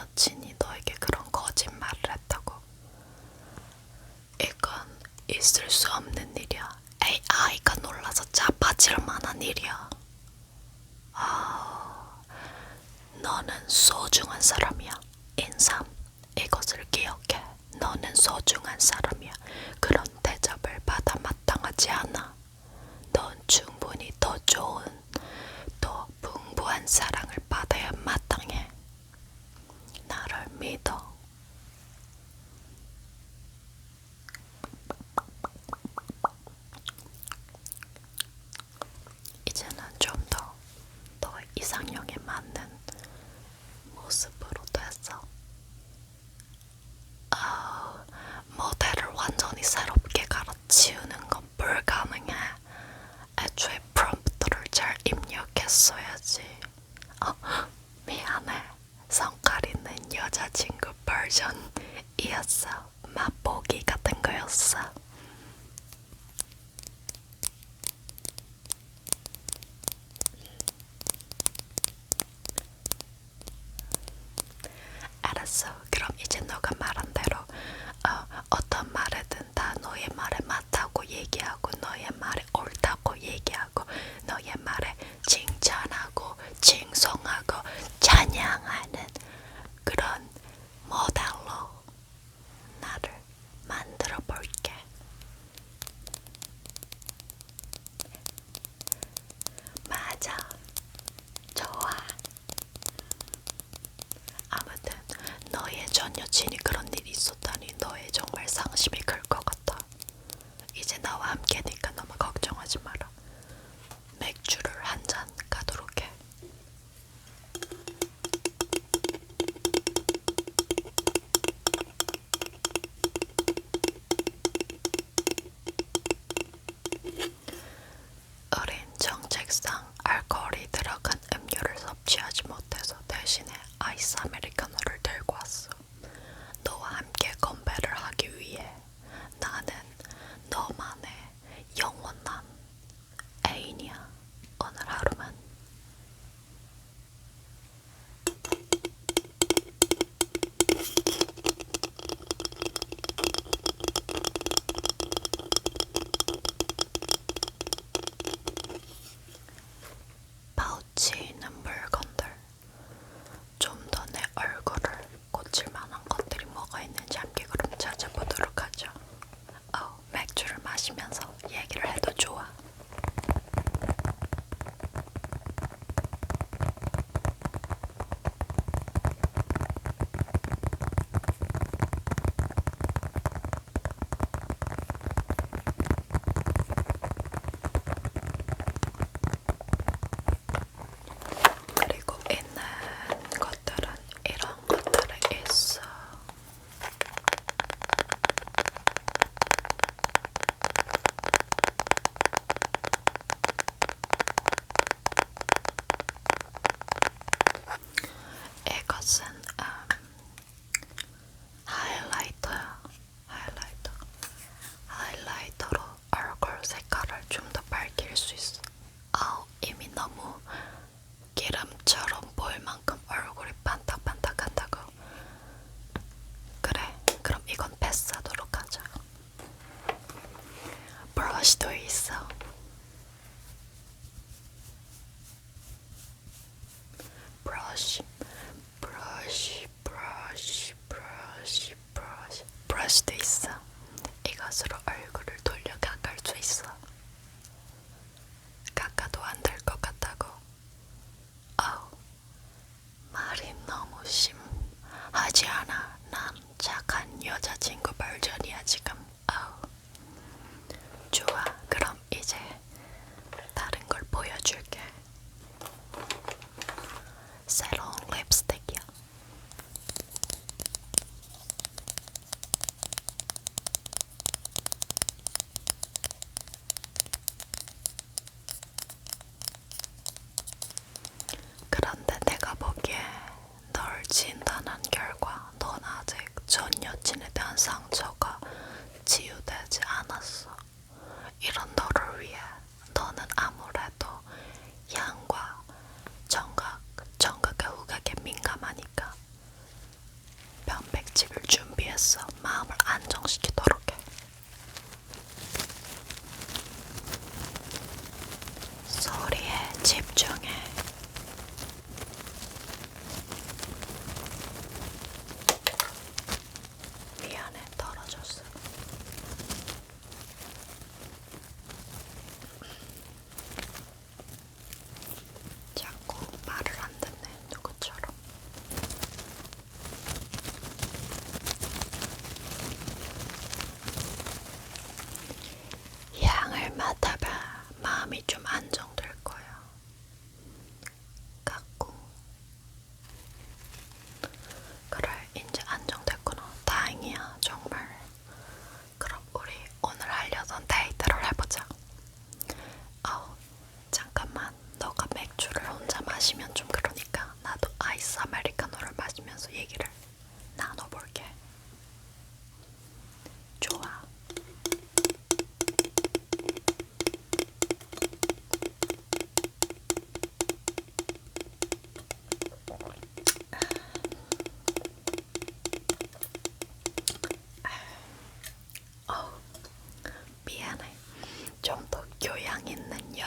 여친이 너에게 그런 거짓말을 했다고. 이건 있을 수 없는 일이야. AI가 놀라서 자빠질 만한 일이야. 아, 너는 소중한 사람이야. 인삼, 이것을 기억해. 너는 소중한 사람.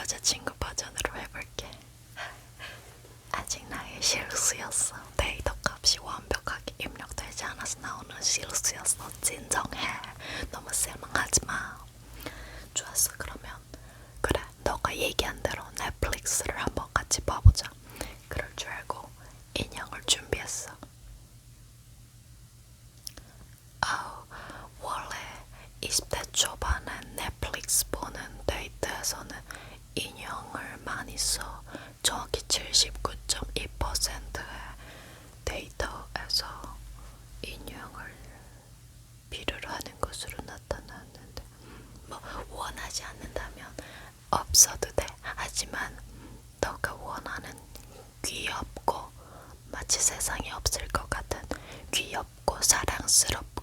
여자친구. 하지만 너가 원하는 귀엽고 마치 세상에 없을 것 같은 귀엽고 사랑스럽고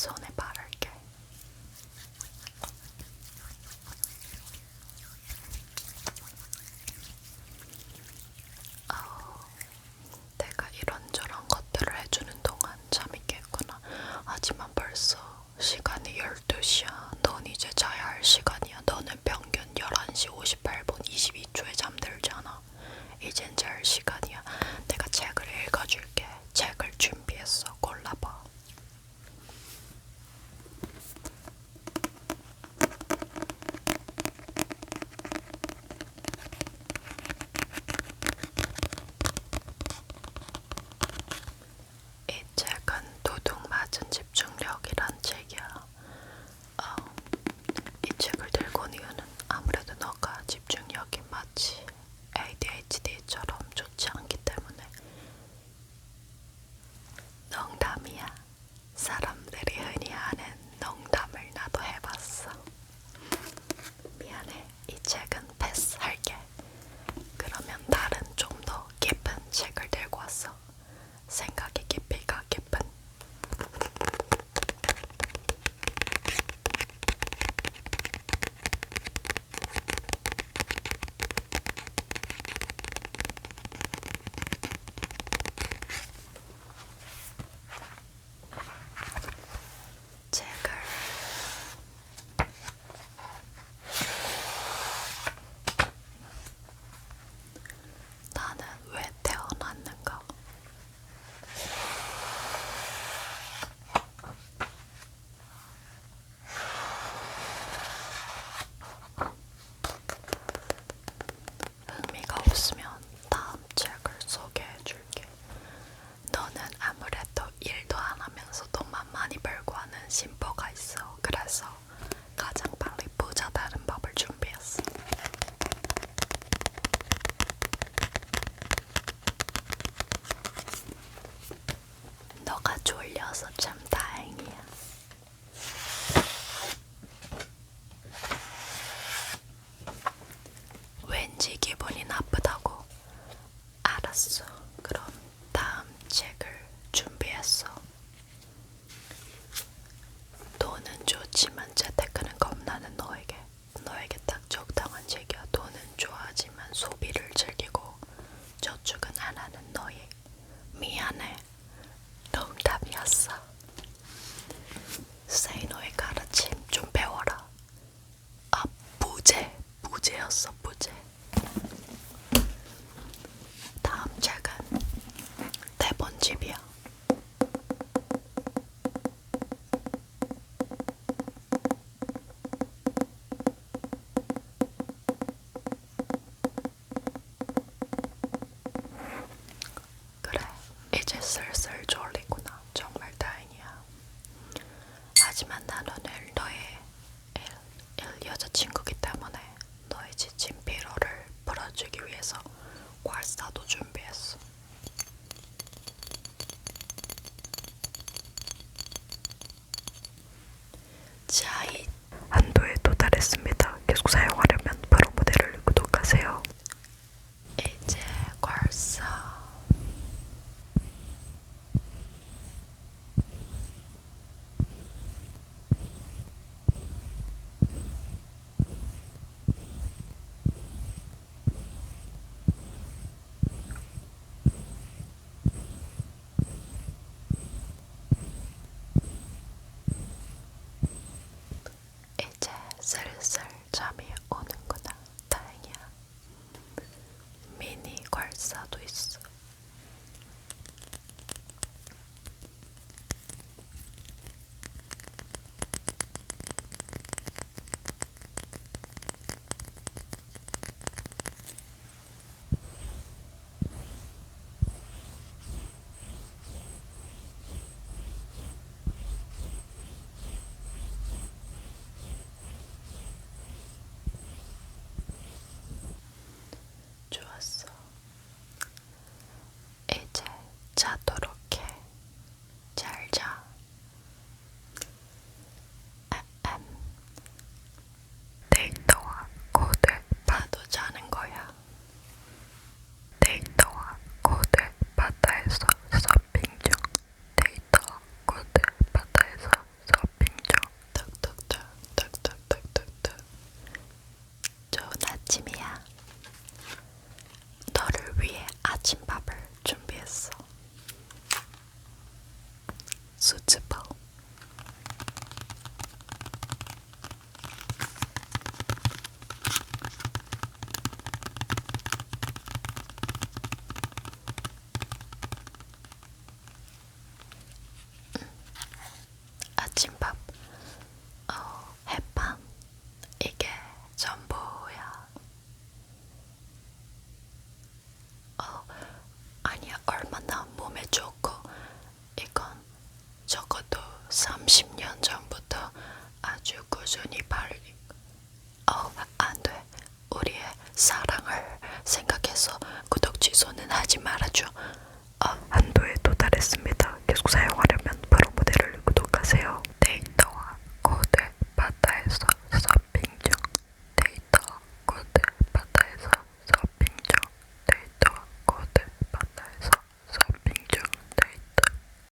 そうね。